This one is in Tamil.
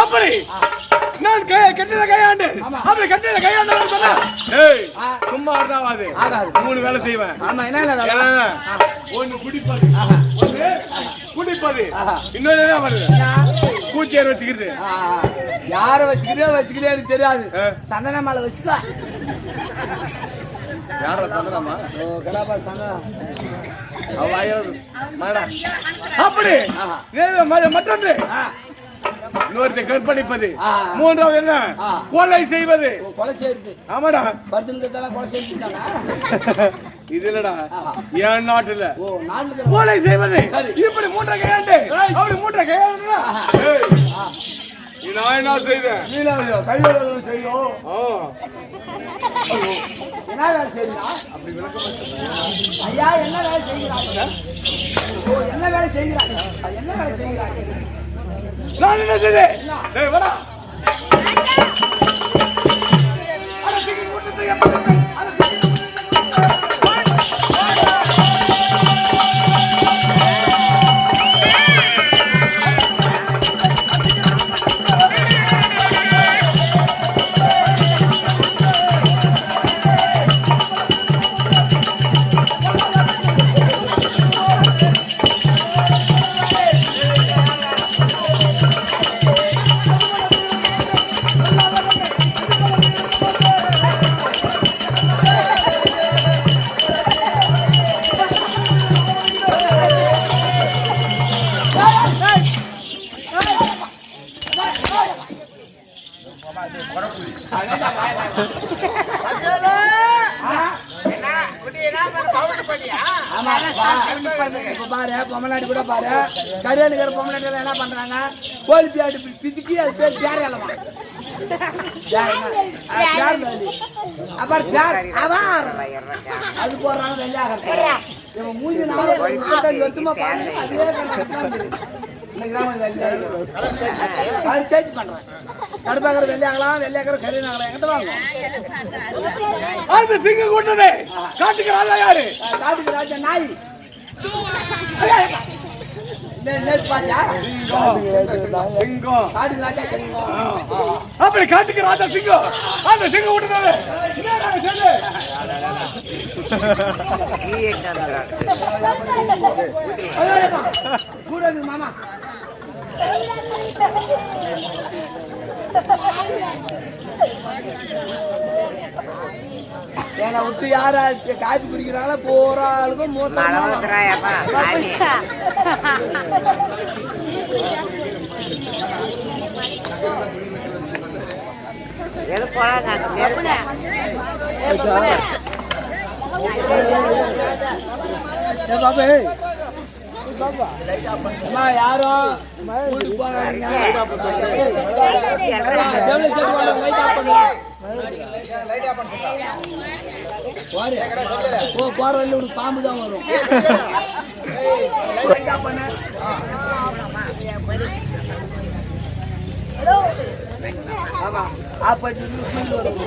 அப்படி. நான் கை கட்டிட கையாண்டு. அப்படி கட்டிட கையாண்டு சொன்னா ஏய். சும்மா ஆகாது. மூணு வேலை செய்வேன். ஆமா என்ன வேலை? ஒண்ணு குடிப்பது. ஒண்ணு குடிப்பது. ஆஹா. இன்னொன்னு என்ன வருது பூச்சியார் வச்சுக்கிறது யார வச்சுக்கிட்டே வச்சுக்கிட்டே எனக்கு தெரியாது. சந்தன மாலை வச்சுக்கோ. யாரா தந்துடாமா ஓ கடாபா சந்தன அவ ஐயோ மாடா. அப்படி. மற்றொன்று. இன்னொருத்த கற்பழிப்பது. மூன்றாவது என்ன. கொலை செய்வது. கொலை ஆமாடா. இது இல்லடா. என் நாட்டுல? கொலை செய்வது. இப்படி மூட்டை கையாண்டு. அப்படி மூட்டை கையாண்டு நான் என்ன செய்தேன் கையோட செய்யும். என்ன வேலை செய்யலாம் ஐயா என்ன வேலை செய்கிறாங்க? என்ன வேலை செய்கிறாங்க? என்ன வேலை செய்கிறாங்க? நான் என்ன செய்தேன் பொம்மநாடி கூட பாரு கரியானுக்கிற பொம்மநாடி என்ன பண்றாங்க கோழி பியாட்டு பிதுக்கி அது பேர் பேர் இலவா அப்புறம் பேர் அவார் அது போடுறாங்க வெள்ளையாக மூஞ்சி நாலு வருஷமா பாருங்க அதே அது சேஞ்ச் பண்றேன் கடுப்பாக்கிற வெள்ளையாகலாம் வெள்ளையாக்கிற கரியனாகலாம் எங்கிட்ட வாங்க சிங்கம் கூட்டது காட்டுக்கு ராஜா யாரு காட்டுக்கு ராஜா நாய் சிங்கம் அப்படி காட்டுக்கு ராஜா சிங்கம் அந்த சிங்கம் கூட்டது மாமா என்னை விட்டு யாரா காப்பி குடிக்கிறாங்களோ போற ஆளுக்கும் மூத்த அம்மா யாரும் வீட்டுக்கு போகாதீங்க டேபிள் செட் வாங்க லைட் ஆஃப் பண்ணுங்க போ போற வழியில உனக்கு பாம்பு தான் வரும் லைட் ஆஃப் பண்ணு ஆமா ஸ்மெல் வரும்